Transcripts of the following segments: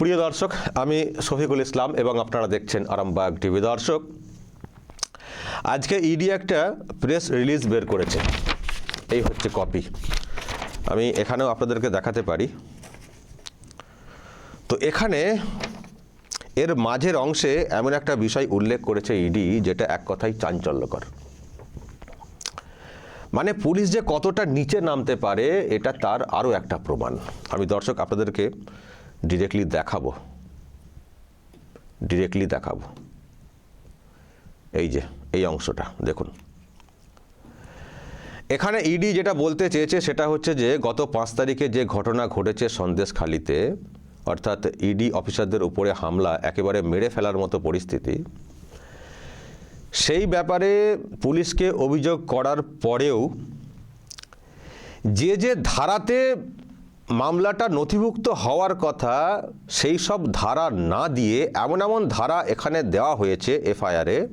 প্রিয় দর্শক, আমি শফিকুল ইসলাম এবং আপনারা দেখছেন আরামবাগ টিভি। দর্শক, আজকে ইডি একটা প্রেস রিলিজ বের করেছে। এই হচ্ছে কপি আমি এখানেও আপনাদেরকে দেখাতে পারি। তো এখানে এর মাঝের অংশে এমন একটা বিষয় উল্লেখ করেছে ইডি যেটা এক কথাই চাঞ্চল্যকর। মানে পুলিশ যে কতটা নিচে নামতে পারে, এটা তার আরও একটা প্রমাণ। আমি দর্শক, আপনাদেরকে ডিরেক্টলি দেখাবো। ডিরেক্টলি দেখাবো। এই যে, এই অংশটা, দেখুন। এখানে ইডি যেটা বলতে চেয়েছে সেটা হচ্ছে যে, গত পাঁচ তারিখে যে ঘটনা ঘটেছে সন্দেশখালিতে, অর্থাৎ ইডি অফিসারদের উপরে হামলা, একেবারে মেরে ফেলার মতো পরিস্থিতি, সেই ব্যাপারে পুলিশকে অভিযোগ করার পরেও যে যে ধারাতে মামলাটা নথিভুক্ত হওয়ার কথা সেই সব ধারা না দিয়ে এমন এমন ধারা এখানে দেওয়া হয়েছে এফআইআরে,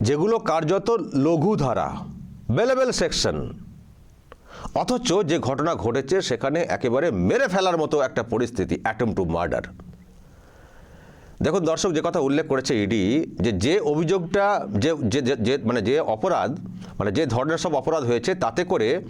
যেগুলো কার্যত লঘু ধারা বেলেবেল সেকশন অথচ যে ঘটনা ঘটেছে সেখানে একেবারে মেরে ফেলার মতো একটা পরিস্থিতি অ্যাটম টু মার্ডার দেখুন দর্শক, যে কথা উল্লেখ করেছে ইডি, যে যে অভিযোগটা, যে যে, যে- যে মানে যে অপরাধ মানে যে ধরনের সব অপরাধ হয়েছে, তাতে করে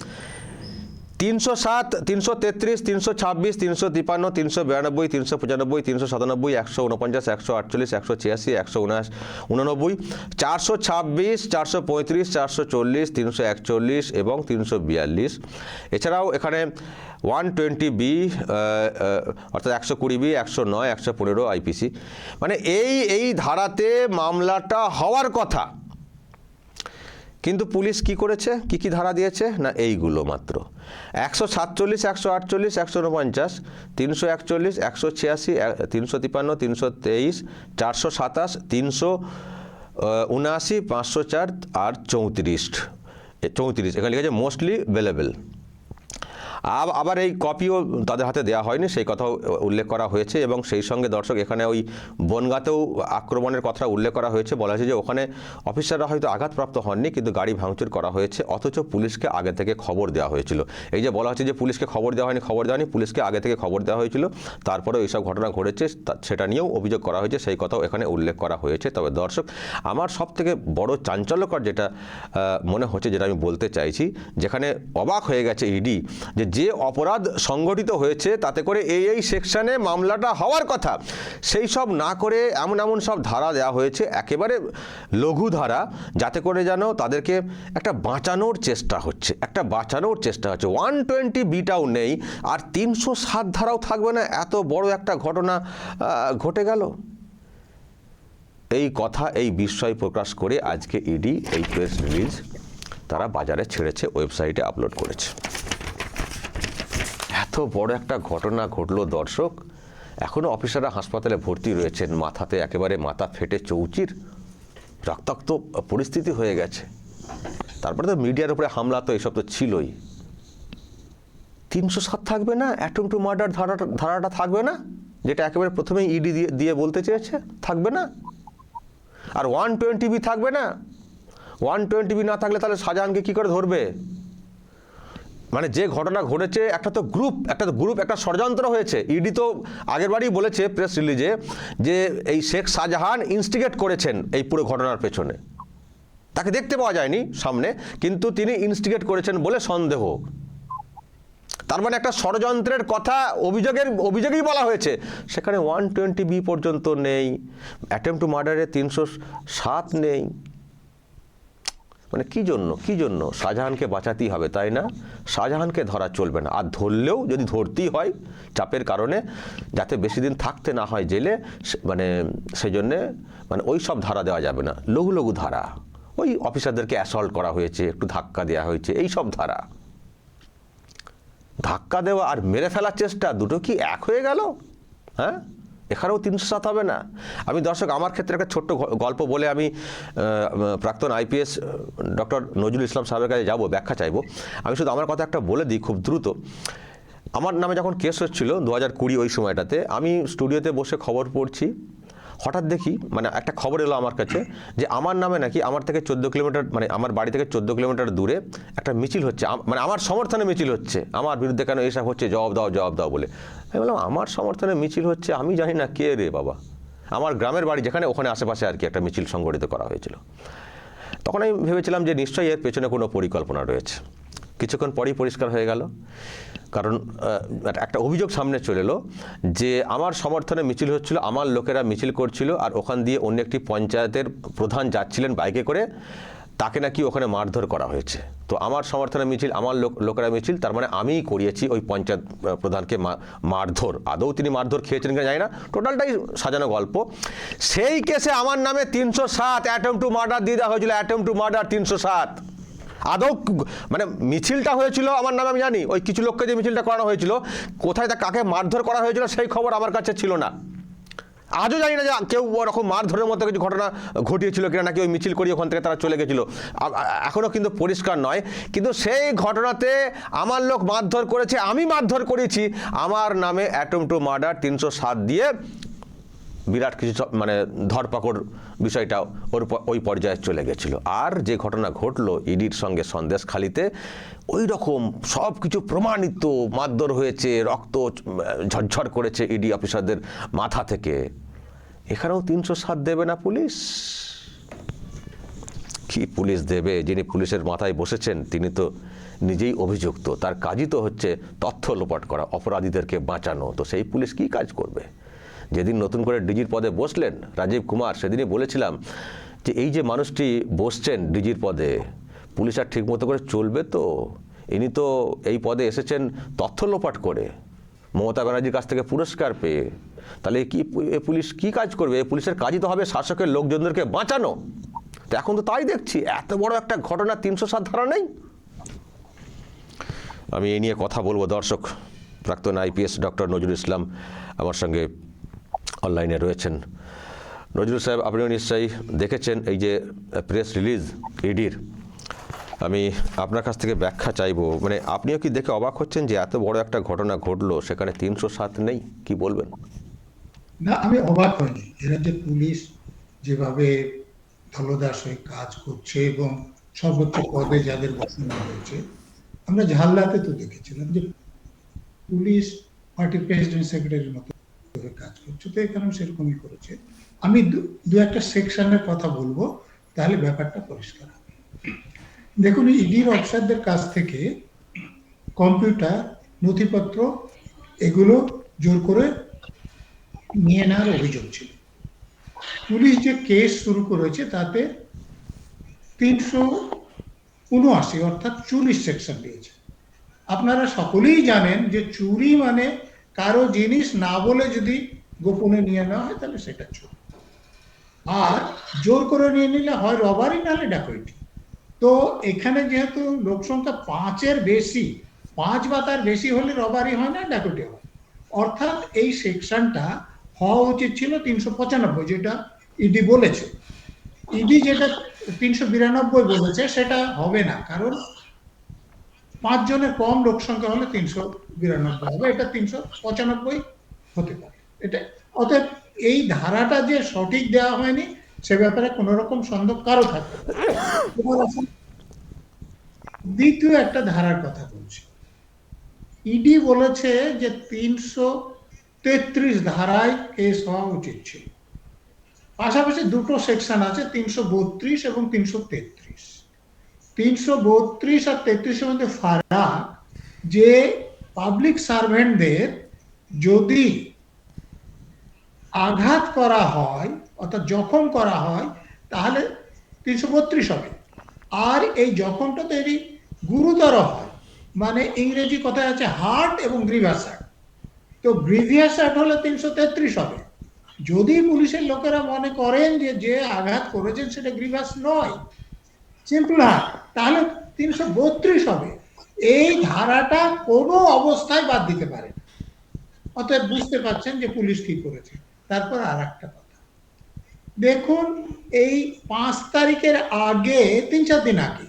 তিনশো সাত, তিনশো তেত্রিশ, তিনশো ছাব্বিশ, তিনশো তিপান্ন, তিনশো বিরানব্বই, তিনশো পঁচানব্বই, তিনশো সাতানব্বই, একশো উনপঞ্চাশ একশো আটচল্লিশ, একশো ছিয়াশি, একশো উনাশ উননব্বই, চারশো ছাব্বিশ, চারশো পঁয়ত্রিশ, চারশো চল্লিশ, তিনশো একচল্লিশ এবং তিনশো বিয়াল্লিশ। এছাড়াও এখানে ওয়ান টোয়েন্টি বি অর্থাৎ একশো কুড়ি বি, একশো নয়, একশো পনেরো আইপিসি। মানে এই এই ধারাতে মামলাটা হওয়ার কথা কিন্তু পুলিশ কি করেছে? কি কি ধারা দিয়েছে? না, এইগুলো মাত্র। একশো সাতচল্লিশ, একশো আটচল্লিশ, একশো উনপঞ্চাশ, তিনশো একচল্লিশ, একশো ছিয়াশি তিনশো তিপান্ন, তিনশো তেইশ, চারশো সাতাশ, তিনশো উনআশি, পাঁচশো চার আর চৌত্রিশ। চৌত্রিশ। এখানে লিখেছে মোস্টলি আব- আবার এই কপিও তাদের হাতে দেওয়া হয়নি, সেই কথাও উল্লেখ করা হয়েছে এবং সেই সঙ্গে দর্শক এখানে ওই বনগাতেও আক্রমণের কথা উল্লেখ করা হয়েছে, বলা হয়েছে যে ওখানে অফিসাররা হয়তো আঘাতপ্রাপ্ত হননি কিন্তু গাড়ি ভাঙচুর করা হয়েছে, অথচ পুলিশকে আগে থেকে খবর দেওয়া হয়েছিল। এই যে বলা হচ্ছে যে পুলিশকে খবর দেওয়া হয়নি, খবর দেওয়া হয়নি, পুলিশকে আগে থেকে খবর দেওয়া হয়েছিল তারপরে এইসব ঘটনা ঘটেছে সেটা নিয়েও অভিযোগ করা হয়েছে, সেই কথাও এখানে উল্লেখ করা হয়েছে। তবে দর্শক, আমার সব থেকে বড় চাঞ্চল্যকর যেটা মনে হচ্ছে যেটা আমি বলতে চাইছি, যেখানে অবাক হয়ে গেছে ইডি যে যে অপরাধ সংগঠিত হয়েছে, তাতে করে এই এই সেকশানে মামলাটা হওয়ার কথা। সেই সব না করে এমন এমন সব ধারা দেওয়া হয়েছে, একেবারে লঘু ধারা, যাতে করে যেন তাদেরকে একটা বাঁচানোর চেষ্টা হচ্ছে, একটা বাঁচানোর চেষ্টা হচ্ছে। ওয়ান টোয়েন্টি বিটাও নেই, আর তিনশো সাত ধারাও থাকবে না, এত বড় একটা ঘটনা ঘটে গেল। এই কথা, এই বিস্ময় প্রকাশ করে আজকে ইডি এই প্রেস রিলিজ তারা বাজারে ছেড়েছে, ওয়েবসাইটে আপলোড করেছে। বড় একটা ঘটনা ঘটলো, দর্শক। এখনও অফিসাররা হাসপাতালে ভর্তি রয়েছেন। মাথাতে একেবারে মাথা ফেটে চৌচির। রক্তাক্ত পরিস্থিতি হয়ে গেছে। তারপরে তো মিডিয়ার উপরে হামলা তো এইসব তো ছিলই। তিনশো সাত থাকবে না? অ্যাটম টু মার্ডার ধারাটা ধারাটা থাকবে না? যেটা একেবারে প্রথমেই ইডি দিয়ে দিয়ে বলতে চেয়েছে, থাকবে না? আর ওয়ান টোয়েন্টি বি থাকবে না? ওয়ান টোয়েন্টি বি না থাকলে তাহলে শাহজাহানকে কী করে ধরবে? মানে যে ঘটনা ঘটেছে, একটা তো গ্রুপ একটা তো গ্রুপ একটা ষড়যন্ত্র হয়েছে। ইডি তো আগের বারই বলেছে প্রেস রিলিজে যে এই শেখ শাহজাহান ইনস্টিগেট করেছেন এই পুরো ঘটনার পেছনে। তাকে দেখতে পাওয়া যায়নি সামনে, কিন্তু তিনি ইনস্টিগেট করেছেন বলে সন্দেহ। তার মানে একটা ষড়যন্ত্রের কথা অভিযোগের, অভিযোগেই বলা হয়েছে। সেখানে ওয়ান টোয়েন্টি বি পর্যন্ত নেই অ্যাটেম্প টু মার্ডারে তিনশো সাত নেই। মানে কি জন্য কি জন্য? শাহজাহানকে বাঁচাতেই হবে, তাই না? শাহজাহানকে ধরা চলবে না। আর ধরলেও যদি ধরতেই হয়, চাপের কারণে, যাতে বেশি দিন থাকতে না হয় জেলে মানে সেই জন্যে মানে ওই সব ধারা দেওয়া যাবে না। লঘু লঘু ধারা। ওই অফিসারদেরকে অ্যাসল্ট করা হয়েছে, একটু ধাক্কা দেওয়া হয়েছে, এই সব ধারা। ধাক্কা দেওয়া আর মেরে ফেলার চেষ্টা দুটো কি এক হয়ে গেল? হ্যাঁ? এখানেও তিনশো সাত হবে না। আমি দর্শক, আমার ক্ষেত্রে একটা ছোট্ট গল্প বলে আমি প্রাক্তন আইপিএস ডক্টর নজরুল ইসলাম সাহেবের কাছে যাব, ব্যাখ্যা চাইব। আমি শুধু আমার কথা একটা বলে দিই খুব দ্রুত। আমার নামে যখন কেস হচ্ছিল দু হাজার কুড়ি ওই সময়টাতে, আমি স্টুডিওতে বসে খবর পড়ছি। হঠাৎ দেখি মানে একটা খবর এলো আমার কাছে যে আমার নামে নাকি আমার থেকে চোদ্দ কিলোমিটার মানে আমার বাড়ি থেকে চোদ্দ কিলোমিটার দূরে একটা মিছিল হচ্ছে। মানে আমার সমর্থনে মিছিল হচ্ছে। আমার বিরুদ্ধে কেন এসব হচ্ছে? জবাব দাও জবাব দাও বলে। আমি বললাম, আমার সমর্থনে মিছিল হচ্ছে, আমি জানি না কে রে বাবা। আমার গ্রামের বাড়ি যেখানে, ওখানে আশেপাশে আর কি একটা মিছিল সংগঠিত করা হয়েছিল। তখন আমি ভেবেছিলাম যে নিশ্চয়ই এর পেছনে কোনো পরিকল্পনা রয়েছে। কিছুক্ষণ পরেই পরিষ্কার হয়ে গেল। কারণ একটা অভিযোগ সামনে চলে এলো যে আমার সমর্থনে মিছিল হচ্ছিল, আমার লোকেরা মিছিল করছিল আর ওখান দিয়ে অন্য একটি পঞ্চায়েতের প্রধান যাচ্ছিলেন বাইকে করে। তাকে নাকি ওখানে মারধর করা হয়েছে। তো আমার সমর্থনে মিছিল, আমার লোক, লোকেরা মিছিল, তার মানে আমিই করিয়েছি ওই পঞ্চায়েত প্রধানকে মারধর। আদৌ তিনি মারধর খেয়েছেন কিনা জানি না, টোটালটাই সাজানো গল্প। সেই কেসে আমার নামে তিনশো সাত অ্যাটম টু মার্ডার দিয়ে দেওয়া হয়েছিল অ্যাটম টু মার্ডার তিনশো সাত। আদৌ মানে মিছিলটা হয়েছিল আমার নামে আমি জানি, ওই কিছু লোককে যে মিছিলটা করানো হয়েছিল, কোথায় তা কাকে মারধর করা হয়েছিল সেই খবর আমার কাছে ছিল না। আজও জানি না যে কেউ ওরকম মারধরের মতো কিছু ঘটনা ঘটিয়েছিল কিনা, নাকি ওই মিছিল করিয়ে ওখান থেকে তারা চলে গেছিল। এখনও কিন্তু পরিষ্কার নয়, কিন্তু সেই ঘটনাতে আমার লোক মারধর করেছে, আমি মারধর করেছি। আমার নামে অ্যাটম টু মার্ডার তিনশো সাত দিয়ে বিরাট কিছু মানে ধরপাকড় বিষয়টা ওর ওই পর্যায়ে চলে গেছিল। আর যে ঘটনা ঘটলো ইডির সঙ্গে সন্দেশখালিতে, ওই রকম সব কিছু প্রমাণিত, মারধর হয়েছে, রক্ত ঝরঝর করেছে ইডি অফিসারদের মাথা থেকে। এখানেও তিনশো সাত দেবে না পুলিশ? কি পুলিশ দেবে? যিনি পুলিশের মাথায় বসেছেন, তিনি তো নিজেই অভিযুক্ত। তার কাজই তো হচ্ছে তথ্য লোপাট করা, অপরাধীদেরকে বাঁচানো। তো সেই পুলিশ কি কাজ করবে? যেদিন নতুন করে ডিজির পদে বসলেন রাজীব কুমার, সেদিনই বলেছিলাম যে এই যে মানুষটি বসছেন ডিজির পদে, পুলিশ আর ঠিকমতো করে চলবে তো? ইনি তো এই পদে এসেছেন তথ্য লোপাট করে, মমতা ব্যানার্জির কাছ থেকে পুরস্কার পেয়ে। তাহলে কি এ পুলিশ কি কাজ করবে? এ পুলিশের কাজই তো হবে শাসকের লোকজনদেরকে বাঁচানো। তো এখন তো তাই দেখছি, এত বড় একটা ঘটনা তিনশো সাত ধারা নেই। আমি এই নিয়ে কথা বলব দর্শক, প্রাক্তন আইপিএস ডক্টর নজরুল ইসলাম, আমার সঙ্গে অনলাইনে রয়েছেন। নজরুল সাহেব, আপনিও নিশ্চয়ই দেখেছেন এই যে প্রেস রিলিজ ইডির আমি আপনার কাছ থেকে ব্যাখ্যা চাইব। মানে আপনিও কি দেখে অবাক হচ্ছেন যে এত বড় একটা ঘটনা ঘটলো, সেখানে তিনশো সাত নেই? কি বলবেন? না, আমি অবাক হইনি। এরা যে পুলিশ যেভাবে দলদাস হয়ে কাজ করছে এবং সর্বোচ্চ পদে যাদের বসানো হয়েছে, আমরা ঝালদাতে তো দেখেছিলাম যে পুলিশ পার্টির প্রেসিডেন্ট সেক্রেটারির মতো কাজ করছে, তো এখানেও সেরকমই করেছে। আমি দু- একটা সেকশনের কথা বলব, তাহলে ব্যাপারটা পরিষ্কার হবে। দেখুন ইডির অফিসারদের কাছ থেকে কম্পিউটার, নথিপত্র, এগুলো জোর করে নিয়ে নেওয়ার অভিযোগ ছিল। পুলিশ যে কেস শুরু করেছে, তাতে তিনশো উনআশি অর্থাৎ চুরিশ সেকশন দিয়েছে। আপনারা সকলেই জানেন যে চুরি মানে কারও জিনিস না বলে যদি গোপনে নিয়ে নেওয়া হয়, তাহলে সেটা চুরি। আর জোর করে নিয়ে নিলে হয় রবারি, নাহলে ডাকৈটি তো এখানে যেহেতু লোক সংখ্যা পাঁচের বেশি, পাঁচ বা তার বেশি হলে রবারি হয় না ডাকৈটি হয়। অর্থাৎ এই সেকশনটা হওয়া উচিত ছিল তিনশো পঁচানব্বই, যেটা ইডি বলেছে। ইডি যেটা তিনশো বিরানব্বই বলেছে, সেটা হবে না। কারণ পাঁচ জনের কম লোক সংখ্যা হলে তিনশো বিরানব্বই হবে। এটা তিনশো পঁচানব্বই হতে পারে। এটা অতএব এই ধারাটা যে সঠিক দেওয়া হয়নি, সে ব্যাপারে কোনো রকম সন্দেহ কারও থাকবে দ্বিতীয় একটা ধারার কথা বলছি। ইডি বলেছে যে তিনশো তেত্রিশ ধারায় কেস হওয়া উচিত ছিল। পাশাপাশি দুটো সেকশন আছে, তিনশো বত্রিশ এবং তিনশো তেত্রিশ। তিনশো বত্রিশ আর তেত্রিশের মধ্যে ফারাক, যে পাবলিক সার্ভেন্টদের যদি আঘাত করা হয়, অর্থাৎ জখম করা হয়, তাহলে তিনশো বত্রিশ হবে। আর এই জখমটা তৈরি গুরুতর হয় মানে ইংরেজি কথায় আছে হার্ট এবং গ্রিভাস হার্ট তো গ্রিভিয়াস হার্ট হলে তিনশো তেত্রিশ হবে। যদি পুলিশের লোকেরা মনে করেন যে যে আঘাত করেছেন সেটা গ্রিভাস নয় সিম্পল হার্ট তাহলে তিনশো বত্রিশ হবে। এই ধারাটা কোনো অবস্থায় বাদ দিতে পারে না। অতএব বুঝতে পারছেন যে পুলিশ কি করেছে। তারপর আর একটা কথা। দেখুন, এই পাঁচ তারিখের আগে, তিন চার দিন আগে,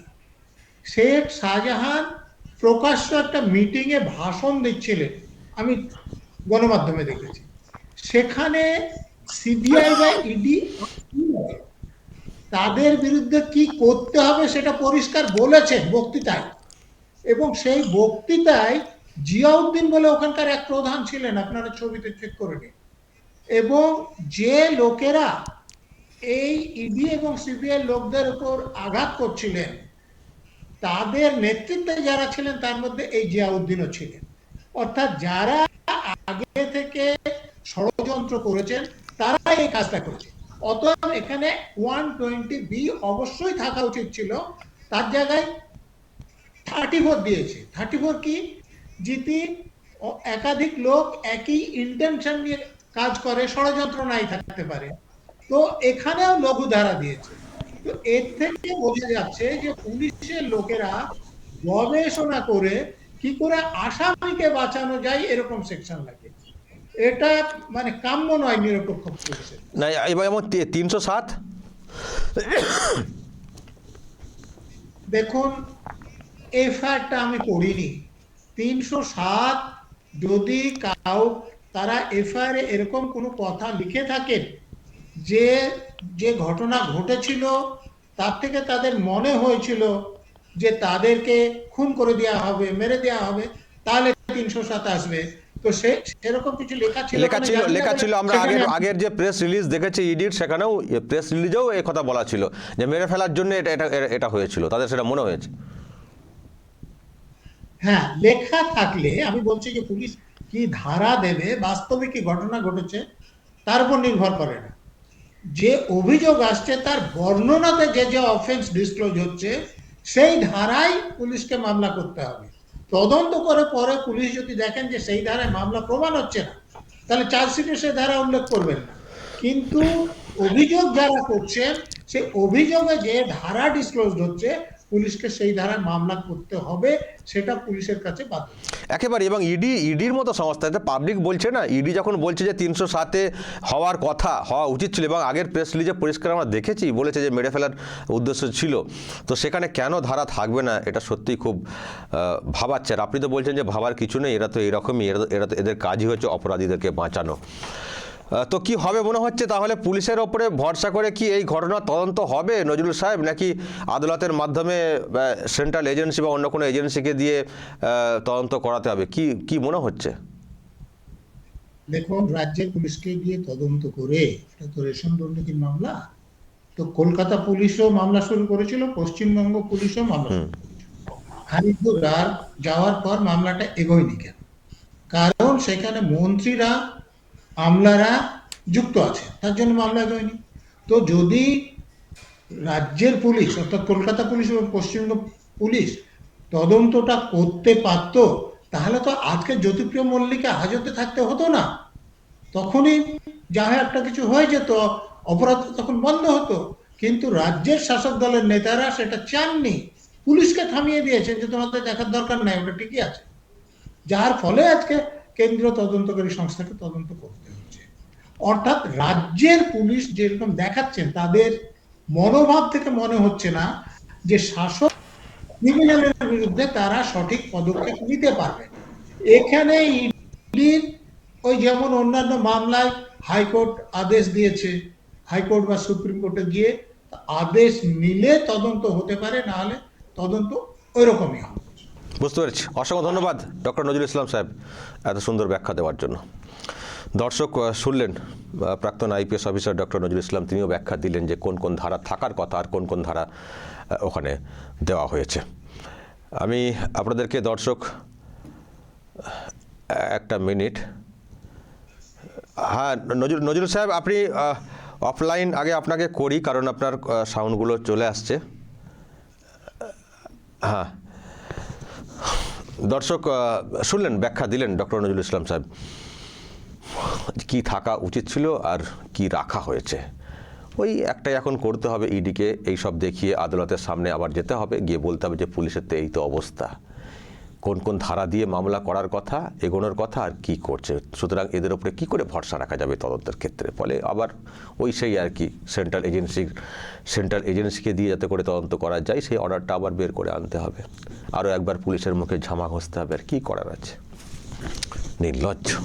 শেখ শাহজাহান প্রকাশ্য একটা মিটিং এ ভাষণ দিচ্ছিলেন। আমি গণমাধ্যমে দেখেছি। সেখানে সিবিআই বা ইডি তাদের বিরুদ্ধে কি করতে হবে সেটা পরিষ্কার বলেছেন বক্তৃতায়। এবং সেই বক্তৃতায় জিয়াউদ্দিন বলে ওখানকার এক প্রধান ছিলেন, আপনারা ছবিতে চেক করে নিন। এবং যে লোকেরা এই ইডি এবং সিবিআই লোকদের উপর আঘাত করছিলেন, তাদের নেতৃত্বে যারা ছিলেন তার মধ্যে এই জিয়াউদ্দিনও ছিলেন। অর্থাৎ যারা আগে থেকে ষড়যন্ত্র করেছেন তারা এই কাজটা করেছে অতএব এখানে ওয়ান টোয়েন্টি বি অবশ্যই থাকা উচিত ছিল। তার জায়গায় থার্টি ফোর দিয়েছে। থার্টি ফোর কি? ও- একাধিক লোক একই ইন্টেনশন নিয়ে কাজ করে, ষড়যন্ত্র নাই থাকতে পারে। তো এখানেও লঘু ধারা দিয়েছে। তো এর থেকে বোঝা যাচ্ছে যে পুলিশের লোকেরা গবেষণা করে কি করে আসামিকে বাঁচানো যায় এরকম সেকশন লাগে। এটা মানে কাম্য নয় নিরপেক্ষ না এবার যেমন তিনশো সাত? দেখুন এফআইআরটা আমি পড়িনি। তিনশো সাত যদি কাউ তারা এফআইআর এরকম কোনো কথা লিখে থাকেন যে যে ঘটনা ঘটেছিল তার থেকে তাদের মনে হয়েছিল যে তাদেরকে খুন করে দেওয়া হবে মেরে দেওয়া হবে তাহলে তিনশো সাত আসবে। তো সে সেরকম কিছু লেখা ছিল লেখা ছিল লেখা ছিল আমরা আগের আগের যে প্রেস রিলিজ দেখেছি ইডির সেখানেও প্রেস রিলিজেও এই কথা বলা ছিল যে মেরে ফেলার জন্য এটা এটা এটা হয়েছিল তাদের সেটা মনে হয়েছে। হ্যাঁ লেখা থাকলে আমি বলছি যে পুলিশ কি ধারা দেবে বাস্তবে কি ঘটনা ঘটেছে তার উপর নির্ভর করে না। যে অভিযোগ আসছে তার বর্ণনাতে যে যে অফেন্স ডিসক্লোজ হচ্ছে সেই ধারায় পুলিশকে মামলা করতে হবে। তদন্ত করে পরে পুলিশ যদি দেখেন যে সেই ধারায় মামলা প্রমাণ হচ্ছে না, তাহলে চার্জশিটে সে ধারা উল্লেখ করবেন না। কিন্তু অভিযোগ যারা করছেন সেই অভিযোগে যে ধারা ডিসক্লোজ হচ্ছে পুলিশকে সেই ধারায় মামলা করতে হবে, সেটা পুলিশের কাছে বাধ্য। একেবারে, এবং ইডি, ইডির মতো সংস্থা, এটা পাবলিক বলছে না, ইডি যখন বলছে যে তিনশো সাতে হওয়ার কথা, হওয়া উচিত ছিল, এবং আগের প্রেস রিলিজে পরিষ্কার আমরা দেখেছি, বলেছে যে মেরে ফেলার উদ্দেশ্য ছিল, তো সেখানে কেন ধারা থাকবে না, এটা সত্যিই খুব ভাবাচ্ছে। আর আপনি তো বলছেন যে ভাবার কিছু নেই, এরা তো এরকমই, এরা এরা তো, এদের কাজই হচ্ছে অপরাধীদেরকে বাঁচানো। তো কি হবে মনে হচ্ছে? তাহলে পুলিশের ওপরে ভরসা করে কি এই ঘটনা তদন্ত হবে? নজরুল সাহেব নাকি আদালতের মাধ্যমে সেন্ট্রাল এজেন্সি বা অন্য কোনো এজেন্সিকে দিয়ে তদন্ত করাতে হবে? কি কি মনে হচ্ছে? দেখুন রাজ্যের পুলিশকে গিয়ে তদন্ত করে এটা তো রেশন দুর্নীতির মামলা। তো কলকাতা পুলিশও মামলা শুরু করেছিল পশ্চিমবঙ্গ পুলিশও মামলা যাওয়ার পর মামলাটা এগোয়নি কেন? কারণ সেখানে মন্ত্রীরা আমলারা যুক্ত আছে, তার জন্য মামলা এগোয়নি তো যদি রাজ্যের পুলিশ, অর্থাৎ কলকাতা পুলিশ এবং পশ্চিমবঙ্গ পুলিশ তদন্তটা করতে পারত, তাহলে তো আজকে জ্যোতিপ্রিয় মল্লিকে হাজতে থাকতে হতো না। তখনই যা একটা কিছু হয়ে যেত, অপরাধ তখন বন্ধ হতো। কিন্তু রাজ্যের শাসক দলের নেতারা সেটা চাননি। পুলিশকে থামিয়ে দিয়েছেন যে তোমাদের দেখার দরকার নাই, ওটা ঠিকই আছে। যার ফলে আজকে কেন্দ্রীয় তদন্তকারী সংস্থাকে তদন্ত করতে হচ্ছে। অর্থাৎ রাজ্যের পুলিশ যেরকম দেখাচ্ছেন, তাদের মনোভাব থেকে মনে হচ্ছে না যে শাসক ক্রিমিনালের বিরুদ্ধে তারা সঠিক পদক্ষেপ নিতে পারবে। এখানে ইডির ওই যেমন অন্যান্য মামলায় হাইকোর্ট আদেশ দিয়েছে, হাইকোর্ট বা সুপ্রিম কোর্টে গিয়ে আদেশ নিলে তদন্ত হতে পারে না হলে তদন্ত ওই রকমই হবে। বুঝতে পেরেছি। অসংখ্য ধন্যবাদ, ডক্টর নজরুল ইসলাম সাহেব, এত সুন্দর ব্যাখ্যা দেওয়ার জন্য। দর্শক শুনলেন প্রাক্তন IPS officer doctor Nazrul Islam, তিনিও ব্যাখ্যা দিলেন যে কোন কোন ধারা থাকার কথা আর কোন কোন ধারা ওখানে দেওয়া হয়েছে। আমি আপনাদেরকে দর্শক একটা মিনিট। হ্যাঁ নজরুল নজরুল সাহেব, আপনি অফলাইন আগে আপনাকে করি, কারণ আপনার সাউন্ডগুলো চলে আসছে। হ্যাঁ। দর্শক শুনলেন, ব্যাখ্যা দিলেন ডক্টর নজরুল ইসলাম সাহেব। কি থাকা উচিত ছিল আর কি রাখা হয়েছে? ওই একটাই এখন করতে হবে ইডিকে এইসব দেখিয়ে আদালতের সামনে আবার যেতে হবে, গিয়ে বলতে হবে যে পুলিশের তো এই তো অবস্থা। কোন কোন ধারা দিয়ে মামলা করার কথা, এগোনোর কথা আর কি করছে। সুতরাং এদের উপরে কি করে ভরসা রাখা যাবে তদন্তের ক্ষেত্রে? ফলে আবার ওই সেই আর কি, সেন্ট্রাল এজেন্সি সেন্ট্রাল এজেন্সিকে দিয়ে যাতে করে তদন্ত করা যায়, সেই অর্ডারটা আবার বের করে আনতে হবে। আরও একবার পুলিশের মুখে ঝামা ঘষতে হবে আর কী করার আছে। নির্লজ্জ।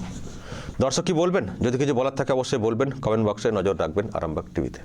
দর্শক কি বলবেন? যদি কিছু বলার থাকে অবশ্যই বলবেন। কমেন্ট বক্সে নজর রাখবেন আরামবাগ টিভিতে।